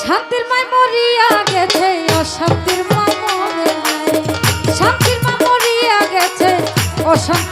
শান্তির মায় মরিয়া গেছে অশান্তির মা মনে নাই। শান্তির মা মরিয়া গেছে অশান্তি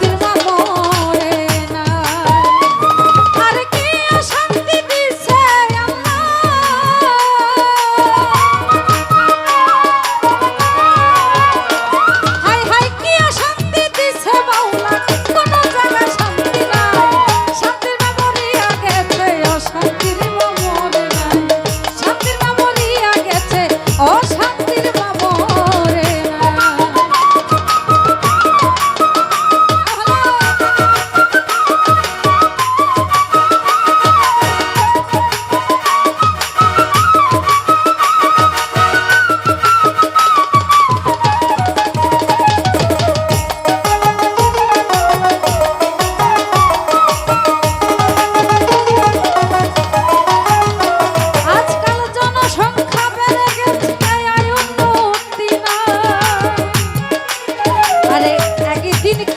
দিন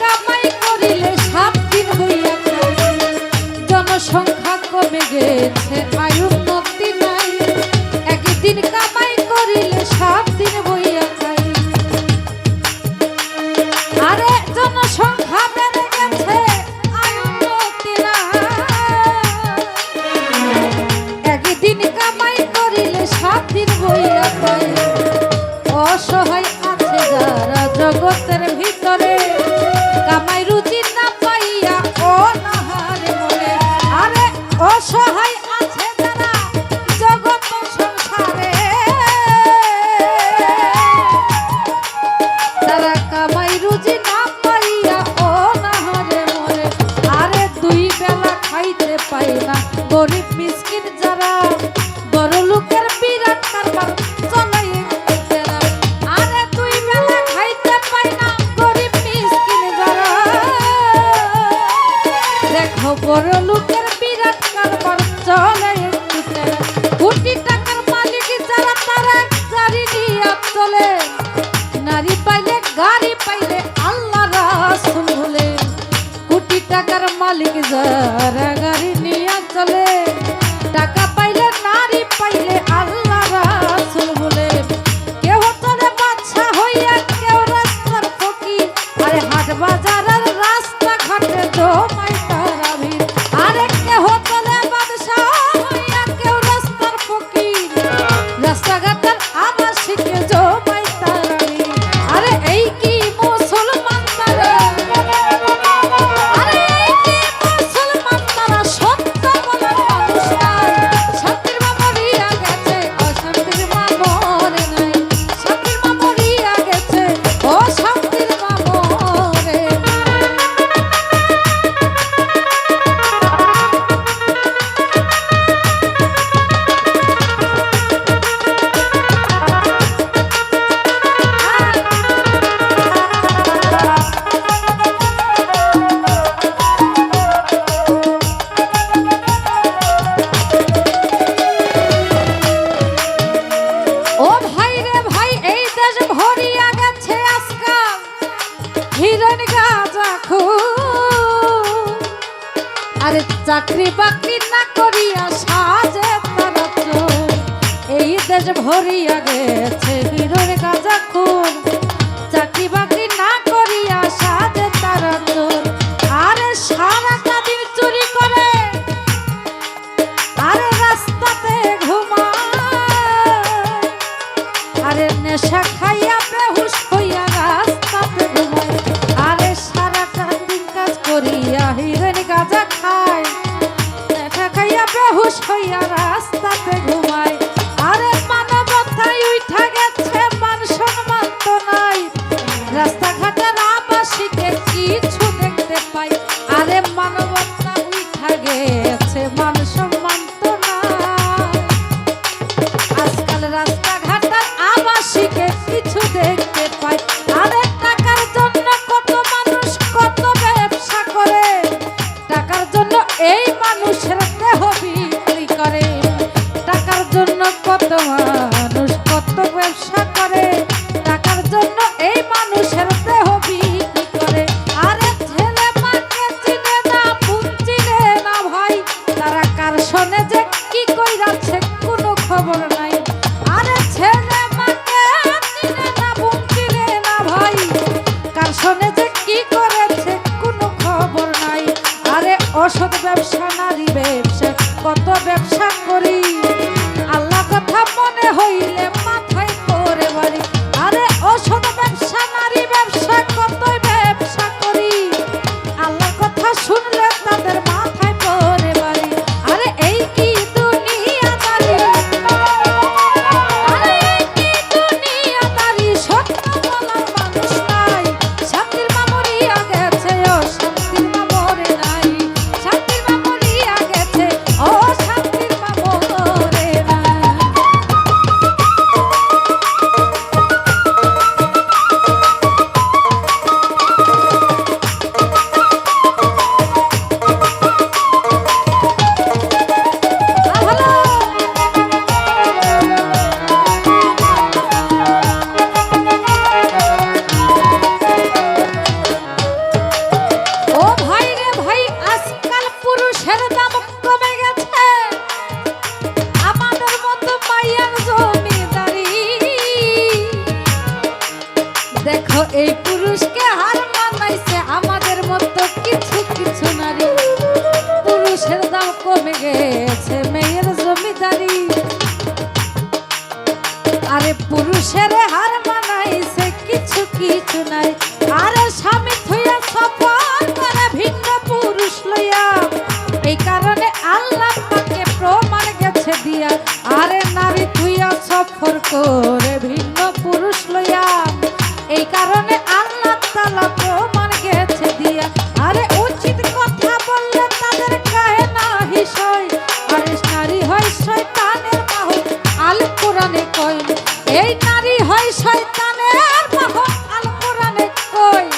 কমে গেছে। মুলুকের বিরাট কারবার চলে কোটি টাকার মালিক যারা তারা জারি নিয়ে চলে। নারী পাইলে, গাড়ি পাইলে আল্লাহ রাসুল হলে কোটি টাকার মালিক যারা গাড়ি হিরণ গাজা খু আরে চাকরি বাকরি না করিয়া সাজে তারা এই দেশ ভরিয়া গেছে হিরণ গাজা খুন। চাকরি বাকরি পড়িয়া রাস্তাতে কিছু দেখতে পাই। আরে মানবতা তো মানুষ কত ব্যবসা করে। টাকার জন্য এই মানুষের 그 런? করে ভিন্ন পুরুষ লইয়া। এই কারণে প্রমাণ গেছে দিয়া। আরে উচিত কথা বললে তাদের কাহে না হিসয় আরে নারী হয় শয়তানের আল কোরআনে কয় এই নারী হয় শয়তানের আল কোরআনে কয়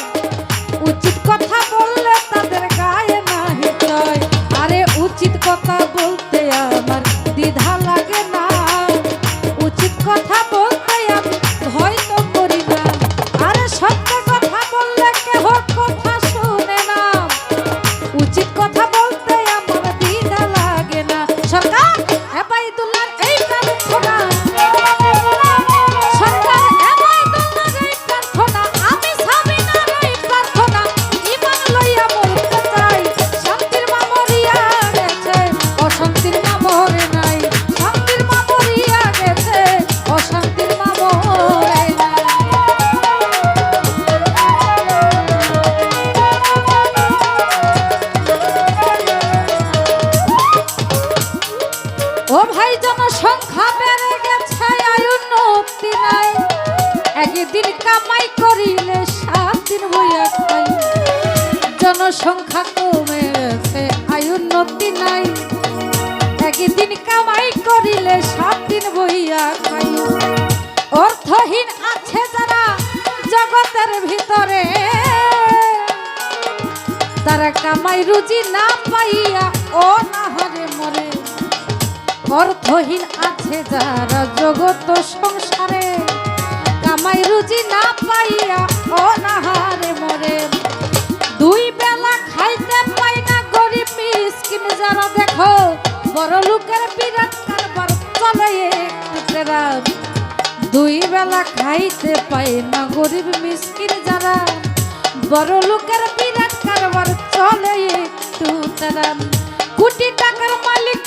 উচিত কথা বললে তাদের গায়ে না হিতয় আরে উচিত কথা বলতে জনসংখ্যা কমে গেছে আয়ুন্নতি নাই। একদিন কামাই করিলে সাত দিন বইয়া খাই। অর্থহীন আছে যারা জগতের ভিতরে। তারা কামাই রুজি না পাইয়া ও না হরে মরে। অর্থহীন আছে যারা জগত সংসারে। কামাই রুজি না পাইয়া অনাহারে মরে লোকের বিরাট কারবার চলে টুকরা। দুই বেলা খাইতে পাই না গরিব মিসকিন যারা বড় লোকের বিরাট কারবার চলে একটু। কোটি টাকার মালিক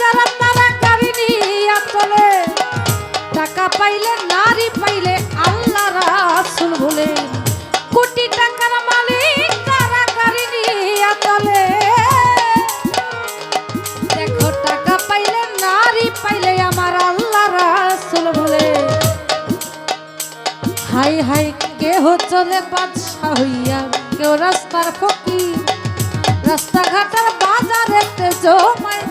হাই কেহ চলে বাদশা হইয়া কেউ রাস্তার ফকি রাস্তাঘাটের বাজারেতে জমায়